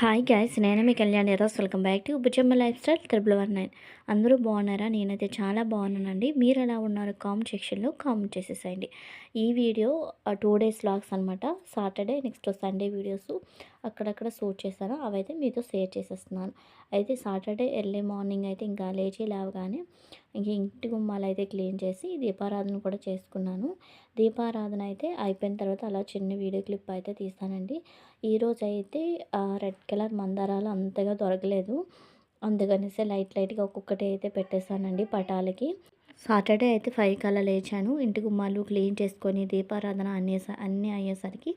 Hi guys నేను మీ కళ్యాణ్ ఈరోజు welcome back to Bujjamma lifestyle triple one nine అందరూ బాగున్నారా? నేనైతే చాలా బాగున్నానండి. మీరు ఎలా ఉన్నారు? కామెంట్ సెక్షన్లో కామెంట్ చేసేసేయండి. ఈ వీడియో టూ డేస్ లాగ్స్ అనమాట సాటర్డే నెక్స్ట్ సండే వీడియోస్ అక్కడక్కడ సూట్ చేశాను. అవైతే మీతో షేర్ చేసేస్తున్నాను. అయితే సాటర్డే ఎర్లీ మార్నింగ్ అయితే ఇంకా లేచి లేవగానే ఇంక ఇంటి గుమ్మాలు అయితే క్లీన్ చేసి దీపారాధన కూడా చేసుకున్నాను. దీపారాధన అయితే అయిపోయిన తర్వాత అలా చిన్న వీడియో క్లిప్ అయితే తీస్తానండి. ఈరోజు అయితే రెడ్ కలర్ మందారాలు అంతగా దొరకలేదు. అందుకనేసి లైట్ లైట్గా ఒక్కొక్కటి అయితే పెట్టేశానండి పటాలకి. సాటర్డే అయితే ఫైవ్ కల్లా లేచాను. ఇంటి గుమ్మాలు క్లీన్ చేసుకొని దీపారాధన అన్నీ అన్నీ అయ్యేసరికి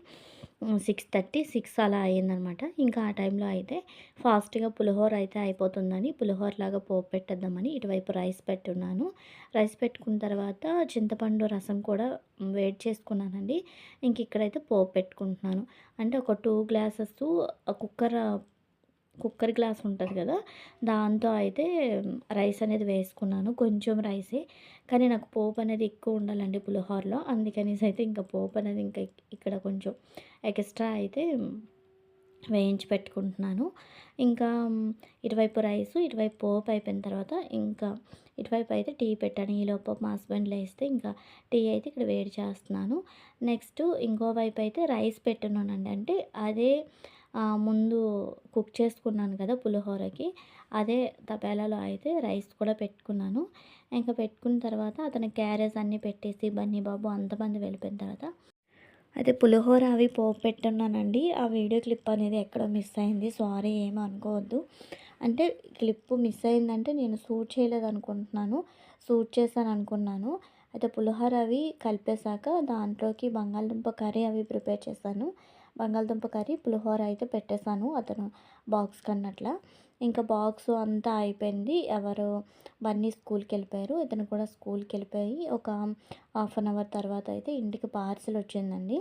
సిక్స్ థర్టీ సిక్స్ అలా అయ్యిందనమాట. ఇంకా ఆ టైంలో అయితే ఫాస్ట్గా పులిహోర అయితే అయిపోతుందని పులిహోర లాగా పోపు పెట్టేద్దామని ఇటువైపు రైస్ పెట్టున్నాను. రైస్ పెట్టుకున్న తర్వాత చింతపండు రసం కూడా వేడి చేసుకున్నానండి. ఇంక ఇక్కడైతే పోపు పెట్టుకుంటున్నాను. అంటే ఒక two glasses cooker cooker glass ఉంటుంది కదా దాంతో అయితే రైస్ అనేది వేసుకున్నాను. కొంచెం రైసే కానీ నాకు పోపు అనేది ఎక్కువ ఉండాలండి పులిహోరలో. అందుకనేసి అయితే ఇంకా పోపు అనేది ఇంకా ఇక్కడ కొంచెం ఎక్స్ట్రా అయితే వేయించి పెట్టుకుంటున్నాను. ఇంకా ఇటువైపు రైస్ ఇటువైపు పోపు అయిపోయిన తర్వాత ఇంకా ఇటువైపు అయితే టీ పెట్టాను. ఈలోపు మా హస్బెండ్ లేస్తే ఇంకా టీ అయితే ఇక్కడ వేడి చేస్తున్నాను. నెక్స్ట్ ఇంకో వైపు అయితే రైస్ పెట్టున్నానండి అంటే అదే ముందు కుక్ చేసుకున్నాను కదా పులిహోరకి అదే తపేలాలో అయితే రైస్ కూడా పెట్టుకున్నాను. ఇంకా పెట్టుకున్న తర్వాత అతను క్యారేజ్ అన్నీ పెట్టేసి బన్నీ బాబు అంతమంది వెళ్ళిపోయిన తర్వాత అయితే పులిహోర అవి పోపు పెట్టున్నానండి. ఆ వీడియో క్లిప్ అనేది ఎక్కడో మిస్ అయింది. సారీ ఏమో అనుకోవద్దు. అంటే క్లిప్ మిస్ అయిందంటే నేను షూట్ చేయలేదు అనుకుంటున్నాను. షూట్ చేశాను అనుకున్నాను. అయితే పులిహోర అవి కలిపేశాక దాంట్లోకి బంగాళదుంప కర్రీ అవి ప్రిపేర్ చేశాను. బంగాళదుంప కర్రీ పులిహోర అయితే పెట్టేశాను అతను బాక్స్ కన్నట్లా. ఇంకా బాక్స్ అంతా అయిపోయింది. ఎవరు బన్నీ స్కూల్కి వెళ్ళిపోయారు ఇతను కూడా స్కూల్కి వెళ్ళిపోయి ఒక హాఫ్ అన్ అవర్ తర్వాత అయితే ఇంటికి పార్సిల్ వచ్చిందండి.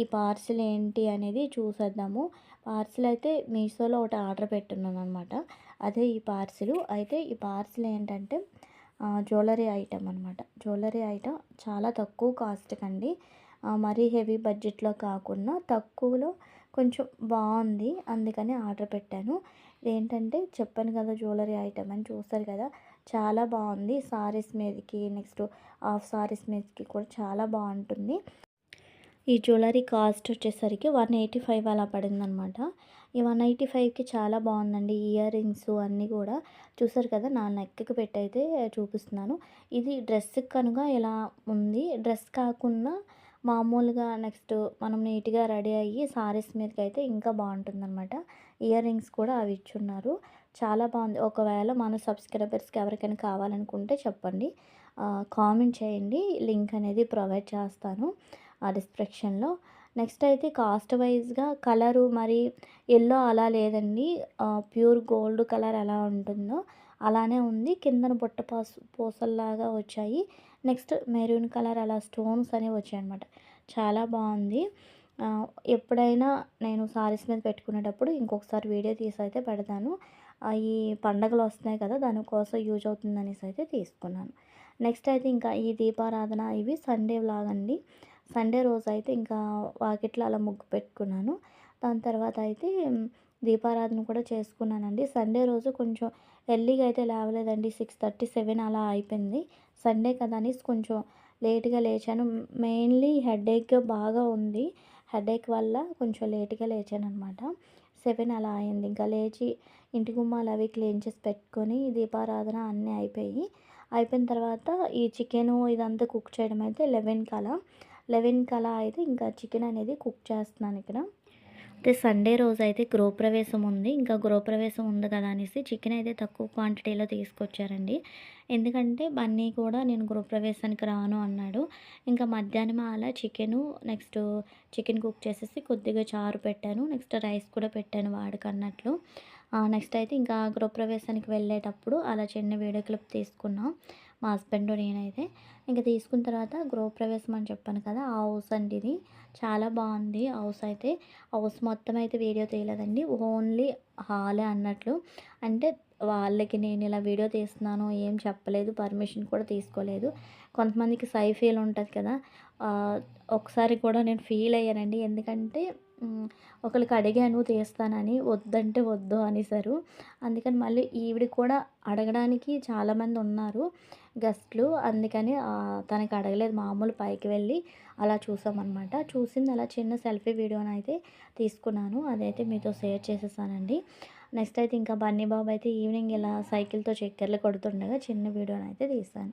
ఈ పార్సిల్ ఏంటి అనేది చూసేద్దాము. పార్సిల్ అయితే మీషోలో ఒకటి ఆర్డర్ పెట్టున్నాను అనమాట అదే ఈ పార్సిల్. అయితే ఈ పార్సిల్ ఏంటంటే జ్యువెలరీ ఐటమ్ అనమాట జ్యువెలరీ ఐటమ్ చాలా తక్కువ కాస్ట్కి అండి మరీ హెవీ బడ్జెట్లో కాకుండా తక్కువలో కొంచెం బాగుంది. అందుకని ఆర్డర్ పెట్టాను. ఏంటంటే చెప్పాను కదా జ్యువెలరీ ఐటమ్ అని చూస్తారు కదా చాలా బాగుంది. సారీస్ మీదకి నెక్స్ట్ హాఫ్ సారీస్ మీదకి కూడా చాలా బాగుంటుంది. ఈ జ్యువెలరీ కాస్ట్ వచ్చేసరికి వన్ ఎయిటీ ఫైవ్ అలా పడిందనమాట. ఈ వన్ ఎయిటీ ఫైవ్కి చాలా బాగుందండి. ఇయర్ రింగ్స్ అన్నీ కూడా చూసారు కదా నా నెక్కి పెట్టయితే చూపిస్తున్నాను. ఇది డ్రెస్కి కనుక ఇలా ఉంది. డ్రెస్ కాకుండా మామూలుగా నెక్స్ట్ మనం నీట్గా రెడీ అయ్యి సారీస్ మీదకి అయితే ఇంకా బాగుంటుందన్నమాట. ఇయర్ రింగ్స్ కూడా అవి ఇచ్చున్నారు. చాలా బాగుంది. ఒకవేళ మన సబ్స్క్రైబర్స్కి ఎవరికైనా కావాలనుకుంటే చెప్పండి. కామెంట్ చేయండి. లింక్ అనేది ప్రొవైడ్ చేస్తాను ఆ డిస్క్రిప్షన్లో. నెక్స్ట్ అయితే కాస్ట్ వైజ్గా కలరు మరి ఎల్లో అలా లేదండి. ప్యూర్ గోల్డ్ కలర్ ఎలా ఉంటుందో అలానే ఉంది. కిందన బుట్ట పాసు పూసల్లాగా వచ్చాయి. నెక్స్ట్ మెరూన్ కలర్ అలా స్టోన్స్ అనేవి వచ్చాయి అనమాట చాలా బాగుంది. ఎప్పుడైనా నేను సారీస్ మీద పెట్టుకునేటప్పుడు ఇంకొకసారి వీడియో తీసి అయితే పెడతాను. ఈ పండగలు వస్తున్నాయి కదా దానికోసం యూజ్ అవుతుంది అనేసి అయితే తీసుకున్నాను. నెక్స్ట్ అయితే ఇంకా ఈ దీపారాధన ఇవి సండే లాగండి సండే రోజు అయితే ఇంకా వాకిట్లో అలా ముగ్గు పెట్టుకున్నాను. దాని తర్వాత అయితే దీపారాధన కూడా చేసుకున్నానండి. సండే రోజు కొంచెం ఎర్లీగా అయితే లేవలేదండి. సిక్స్ థర్టీ సెవెన్ అలా అయిపోయింది. సండే కదా అని కొంచెం లేట్గా లేచాను. మెయిన్లీ హెడేక్ బాగా ఉంది. హెడేక్ వల్ల కొంచెం లేట్గా లేచాను అనమాట సెవెన్ అలా అయింది. ఇంకా లేచి ఇంటి గుమ్మాలు అవి క్లీన్ చేసి పెట్టుకొని దీపారాధన అన్నీ అయిపోయి అయిపోయిన తర్వాత ఈ చికెను ఇదంతా కుక్ చేయడం అయితే లెవెన్ కలా లెవెన్ కలా అయితే ఇంకా చికెన్ అనేది కుక్ చేస్తున్నాను ఇక్కడ. అయితే సండే రోజు అయితే గృహప్రవేశం ఉంది. ఇంకా గృహప్రవేశం ఉంది కదా అనేసి చికెన్ అయితే తక్కువ క్వాంటిటీలో తీసుకొచ్చారండి. ఎందుకంటే బన్నీ కూడా నేను గృహప్రవేశానికి రాను అన్నాడు. ఇంకా మధ్యాహ్నం అలా చికెను నెక్స్ట్ చికెన్ కుక్ చేసేసి కొద్దిగా చారు పెట్టాను. నెక్స్ట్ రైస్ కూడా పెట్టాను వాడికి అన్నట్లు నెక్స్ట్ అయితే ఇంకా గృహప్రవేశానికి వెళ్ళేటప్పుడు అలా చిన్న వీడియో క్లిప్ తీసుకున్నాం మా హస్బెండ్ నేనైతే. ఇంకా తీసుకున్న తర్వాత గృహప్రవేశం అని చెప్పాను కదా ఆ హౌస్ అండి ఇది. చాలా బాగుంది హౌస్ అయితే. హౌస్ మొత్తం అయితే వీడియో తీయలేదండి ఓన్లీ హాలే అన్నట్లు. అంటే వాళ్ళకి నేను ఇలా వీడియో తీస్తున్నాను ఏం చెప్పలేదు పర్మిషన్ కూడా తీసుకోలేదు. కొంతమందికి సై ఫీల్ ఉంటుంది కదా ఒకసారి కూడా నేను ఫీల్ అయ్యానండి. ఎందుకంటే ఒకరికి అడిగాను తీస్తానని వద్దంటే వద్దు అనేసారు. అందుకని మళ్ళీ ఈవిడ కూడా అడగడానికి చాలామంది ఉన్నారు గెస్ట్‌లు. అందుకని తనకి అడగలేదు మామూలు పైకి వెళ్ళి అలా చూసామన్నమాట చూసింది అలా చిన్న సెల్ఫీ వీడియోనైతే తీసుకున్నాను. అదైతే మీతో షేర్ చేసేసానండి. నెక్స్ట్ అయితే ఇంకా బన్నీ బాబు అయితే ఈవినింగ్ ఇలా సైకిల్‌తో చక్కెర్లు కొడుతుండగా చిన్న వీడియోను అయితే తీసాను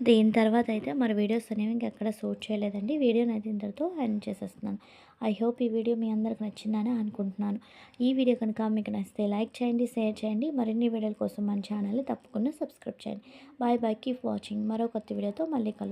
దీని తర్వాత అయితే మరి వీడియోస్ అనేవి ఇంకెక్కడ షూట్ చేయలేదండి. వీడియోని అయితే ఇంతటితో ఎండ్ చేసేస్తున్నాను. ఐ హోప్ ఈ వీడియో మీ అందరికి నచ్చిందని అనుకుంటున్నాను. ఈ వీడియో కనుక మీకు నచ్చితే లైక్ చేయండి, షేర్ చేయండి. మరిన్ని వీడియోల కోసం మన ఛానల్‌ని తప్పకుండా సబ్స్క్రైబ్ చేయండి. Bye bye. Keep watching. మరో కొత్త వీడియోతో మళ్ళీ కలుద్దాం.